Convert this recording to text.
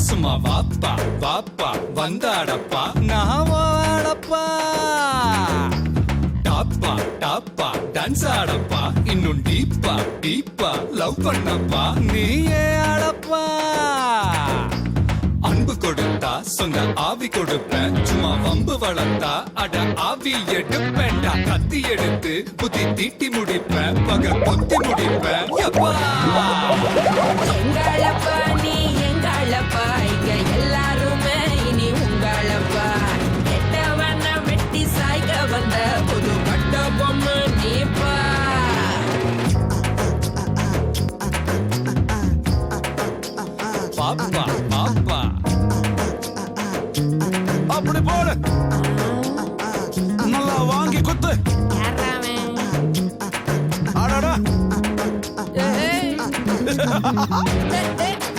சும்மா வாப்பா வாப்பா வந்தாடப்பா நான் வாடப்பா டாப்பா டாப்பா டான்ஸ் ஆடப்பா இன்னும் டீப்பா டீப்பா லவ் பண்ணப்பா நீயே ஆடப்பா. அன்பு கொடுத்தா சொந்த ஆவி கொடுப்பேன் சும்மா வம்பு வளர்த்தா அட ஆவி எடுப்பேன்டா. கத்தி எடுத்து புத்தி தீட்டி முடிப்பேன் பக குத்தி முடிப்பேன் எப்பா பாப்பா பாப்பா. அப்படி போடு. நல்லா வாங்கி குத்து. அடடா.